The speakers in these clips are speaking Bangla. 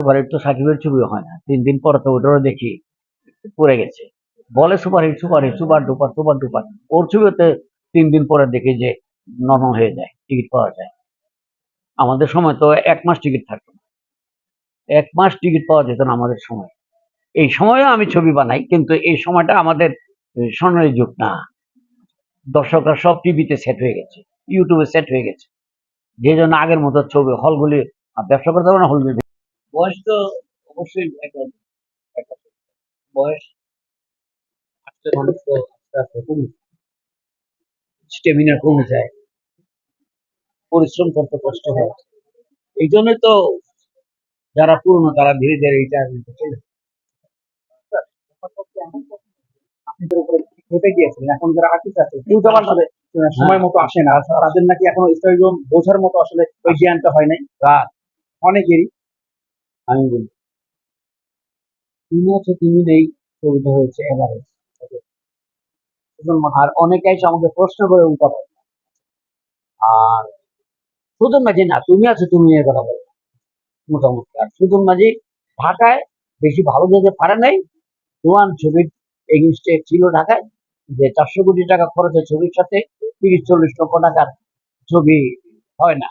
সুপারহিট তো সাকিবের ছবিও হয় না। তিন দিন পরে তো ওটারও দেখি পড়ে গেছে। বলে superhit superhit, super duper super duper. ওর ছবিতে তিন দিন পরে দেখি যে নর্মাল হয়ে যায়, টিকিট পাওয়া যায়। আমাদের সময় তো এক মাস টিকিট থাকতো না। এক মাস টিকিট পাওয়া যেত না আমাদের সময়। এই সময়ও আমি ছবি বানাই, কিন্তু এই সময়টা আমাদের স্বর্ণের যুগ না। দর্শকরা সব টিভিতে সেট হয়ে গেছে, ইউটিউবে সেট হয়ে গেছে। যে জন্য আগের মতো ছবি, হলগুলি ব্যবসা করতে পারে না হলগুলি বয়স তো অবশ্যই একটা একটা বয়স আস্তে মানুষ তো আস্তে আস্তে কমে স্টেমিনা কমে যায়। পরিশ্রম করতে কষ্ট হয়। এই জন্যই তো যারা পুরনো তারা ধীরে ধীরে রিটায়ারমেন্টে চলে এখন যারা আর্টিস্ট আছে কেউ যাবার সাথে সময় মতো আসে না। তাদের নাকি এখনও বোঝার মতো আসলে ওই জ্ঞানটা হয় নাই। অনেকেরই। আছো তুমি নেই ছবিটা হয়েছে আর অনেকে এসে আমাকে প্রশ্ন করে উল্টা। আর মাঝি না, তুমি আছো, তুমি কথা বলো। মোটামুটি। আর মাঝি ঢাকায় বেশি ভালো যেতে পারে নাই। জোয়ান ছবির এগেনস্টে ছিল ঢাকায়, যে চারশো কোটি টাকা খরচের ছবির সাথে তিরিশ, চল্লিশ লক্ষ টাকার ছবি হয় না।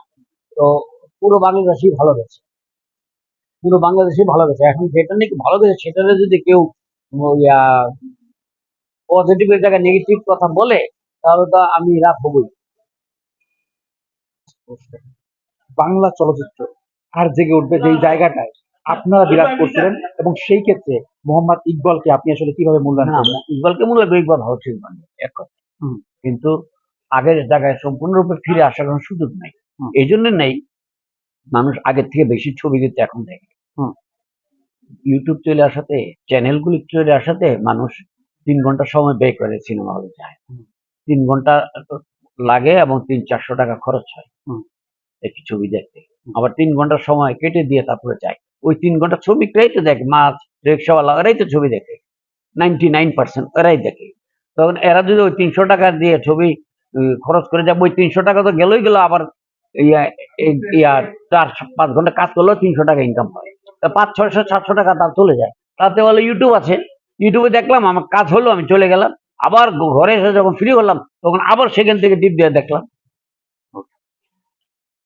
তো পুরো বাংলাদেশই ভালো গেছে পুরো বাংলাদেশে ভালো গেছে এখন যেটা নাকি ভালো গেছে সেটাতে যদি কেউ পজিটিভের জায়গায় নেগেটিভ কথা বলে তাহলে তো আমি রাগ হবই। বাংলা চলচ্চিত্র আর জেগে উঠবে যেই জায়গাটায় আপনারা বিরাজ করছিলেন এবং সেই ক্ষেত্রে মোহাম্মদ ইকবালকে আপনি আসলে কীভাবে মূল্যায়ন ইকবালকে মূল্য ইকবাল ভালো ঠিক মানে এক কথা। কিন্তু আগের জায়গায় সম্পূর্ণরূপে ফিরে আসার কোনো সুযোগ নাই। এই জন্য নেই মানুষ আগের থেকে বেশি ছবি কিন্তু এখন দেখে। ইউটিউব চলে আসাতে চ্যানেলগুলি চলে আসাতে মানুষ তিন ঘণ্টা সময় ব্যয় করে সিনেমা হলে যায়। তিন ঘণ্টা লাগে এবং তিন চারশো টাকা খরচ হয়। একটি ছবি দেখতে। আবার তিন ঘণ্টা সময় কেটে দিয়ে তারপরে যায়। ওই তিন ঘণ্টা শ্রমিকরাই তো দেখে মাছ রিক্সাওয়ালা ওরাই তো ছবি দেখে। নাইনটি নাইন পার্সেন্ট ওরাই দেখে। তখন এরা যদি ওই তিনশো টাকা দিয়ে ছবি খরচ করে যাবে ওই তিনশো টাকা তো গেলই গেল আবার ইয়া চার পাঁচ ঘণ্টা কাজ করলেও তিনশো টাকা ইনকাম হয়। পাঁচ ছয়শো সাতশো টাকা তার চলে যায়। তাতে বলে ইউটিউব আছে। ইউটিউবে দেখলাম আমার কাজ হলো আমি চলে গেলাম। আবার ঘরে এসে যখন ফ্রি হলাম তখন আবার সেখান থেকে টিপ দিয়ে দেখলাম।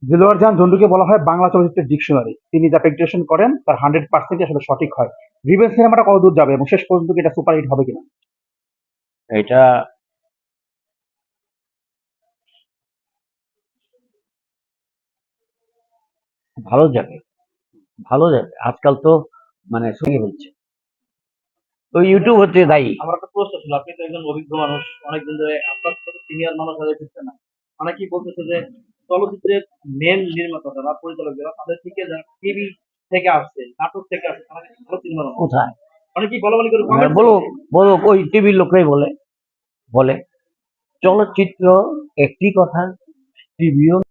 দিলওয়ার জাহান ঝন্টুকে বলা হয় বাংলা চলচ্চিত্রের ডিকশনারি তিনি যা প্রেজেন্টেশন করেন তার হান্ড্রেড পার্সেন্ট আসলে সঠিক হয়। রিভেন্স সিনেমাটা কত দূর যাবে এবং শেষ পর্যন্ত এটা সুপারহিট হবে কিনা? এটা ভালো যাবে। ভালো যাবে আজকাল তো মানে শুনে ফেলছে ওই ইউটিউব হচ্ছে দায়ী। আমার একটা প্রশ্ন ছিল আপনি তো একজন অভিজ্ঞ মানুষ অনেকদিন ধরে আপনার সাথে সিনিয়র মানুষ হয়ে ফিরছে না অনেকেই বলতেছে যে চলচ্চিত্রের মেন নির্মাতারা বা পরিচালক যারা তাদের থেকে যারা টিভি থেকে আসছে নাটক থেকে আসছে তারা ভালো সিনেমা কোথায়? অনেকেই বলা বলি করে হ্যাঁ, বলো বলো ওই টিভির লোকরাই বলে বলে। চলচ্চিত্র একটি কথা টিভিও